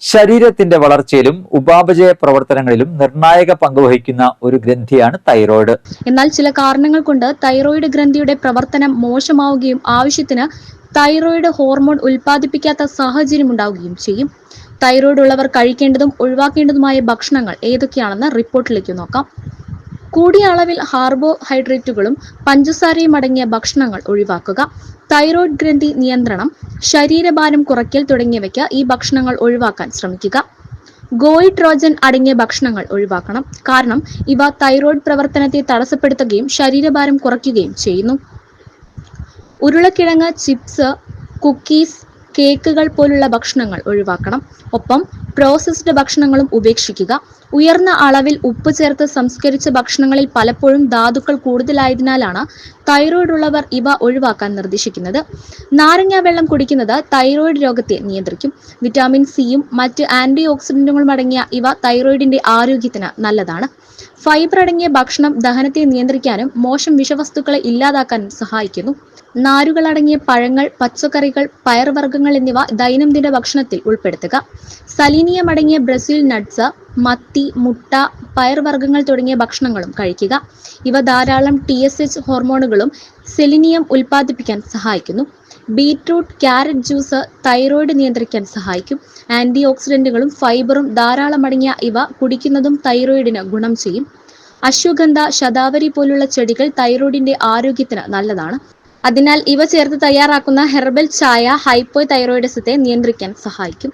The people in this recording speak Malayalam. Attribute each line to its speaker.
Speaker 1: ശരീരത്തിന്റെ വളർച്ചയിലും ഉപാപചയ പ്രവർത്തനങ്ങളിലും നിർണായക പങ്കുവഹിക്കുന്ന ഒരു ഗ്രന്ഥിയാണ് തൈറോയ്ഡ്.
Speaker 2: എന്നാൽ ചില കാരണങ്ങൾ കൊണ്ട് തൈറോയ്ഡ് ഗ്രന്ഥിയുടെ പ്രവർത്തനം മോശമാവുകയും ആവശ്യത്തിന് തൈറോയ്ഡ് ഹോർമോൺ ഉൽപ്പാദിപ്പിക്കാത്ത സാഹചര്യം ഉണ്ടാവുകയും ചെയ്യും. തൈറോയ്ഡ് ഉള്ളവർ കഴിക്കേണ്ടതും ഒഴിവാക്കേണ്ടതുമായ ഭക്ഷണങ്ങൾ ഏതൊക്കെയാണെന്ന് റിപ്പോർട്ടിലേക്ക് നോക്കാം. കൂടിയ അളവിൽ ഹാർബോഹൈഡ്രേറ്റുകളും പഞ്ചസാരയും അടങ്ങിയ ഭക്ഷണങ്ങൾ ഒഴിവാക്കുക. തൈറോയ്ഡ് ഗ്രന്ഥി നിയന്ത്രണം ശരീരഭാരം കുറയ്ക്കൽ തുടങ്ങിയവയ്ക്ക് ഈ ഭക്ഷണങ്ങൾ ഒഴിവാക്കാൻ ശ്രമിക്കുക. ഗോയിട്രോജൻ അടങ്ങിയ ഭക്ഷണങ്ങൾ ഒഴിവാക്കണം. കാരണം ഇവ തൈറോയ്ഡ് പ്രവർത്തനത്തെ തടസ്സപ്പെടുത്തുകയും ശരീരഭാരം കുറയ്ക്കുകയും ചെയ്യുന്നു. ഉരുളക്കിഴങ്ങ് ചിപ്സ് കുക്കീസ് കേക്കുകൾ പോലുള്ള ഭക്ഷണങ്ങൾ ഒഴിവാക്കണം. ഒപ്പം പ്രോസസ്ഡ് ഭക്ഷണങ്ങളും ഉപേക്ഷിക്കുക. ഉയർന്ന അളവിൽ ഉപ്പ് ചേർത്ത് സംസ്കരിച്ച ഭക്ഷണങ്ങളിൽ പലപ്പോഴും ധാതുക്കൾ കൂടുതലായതിനാലാണ് തൈറോയ്ഡ് ഉള്ളവർ ഇവ ഒഴിവാക്കാൻ നിർദ്ദേശിക്കുന്നത്. നാരങ്ങ വെള്ളം കുടിക്കുന്നത് തൈറോയ്ഡ് രോഗത്തെ നിയന്ത്രിക്കും. വിറ്റാമിൻ സിയും മറ്റ് ആന്റി ഓക്സിഡന്റുകളും അടങ്ങിയ ഇവ തൈറോയിഡിന്റെ ആരോഗ്യത്തിന് നല്ലതാണ്. ഫൈബർ അടങ്ങിയ ഭക്ഷണം ദഹനത്തെ നിയന്ത്രിക്കാനും മോശം വിഷവസ്തുക്കളെ ഇല്ലാതാക്കാനും സഹായിക്കുന്നു. നാരുകൾ അടങ്ങിയ പഴങ്ങൾ പച്ചക്കറികൾ പയർവർഗങ്ങൾ എന്നിവ ദൈനംദിന ഭക്ഷണത്തിൽ ഉൾപ്പെടുത്തുക. സലീനിയം അടങ്ങിയ ബ്രസീൽ നട്ട്സ് മത്തി മുട്ട പയർവർഗങ്ങൾ തുടങ്ങിയ ഭക്ഷണങ്ങളും കഴിക്കുക. ഇവ ധാരാളം ടി എസ് എച്ച് ഹോർമോണുകളും സെലിനിയം ഉൽപ്പാദിപ്പിക്കാൻ സഹായിക്കുന്നു. ബീറ്റ്റൂട്ട് ക്യാരറ്റ് ജ്യൂസ് തൈറോയ്ഡ് നിയന്ത്രിക്കാൻ സഹായിക്കും. ആന്റി ഓക്സിഡന്റുകളും ഫൈബറും ധാരാളം അടങ്ങിയ ഇവ കുടിക്കുന്നതും തൈറോയിഡിന് ഗുണം ചെയ്യും. അശ്വഗന്ധ ശതാവരി പോലുള്ള ചെടികൾ തൈറോയിഡിന്റെ ആരോഗ്യത്തിന് നല്ലതാണ്. അതിനാൽ ഇവ ചേർത്ത് തയ്യാറാക്കുന്ന ഹെർബൽ ചായ ഹൈപ്പോ നിയന്ത്രിക്കാൻ സഹായിക്കും.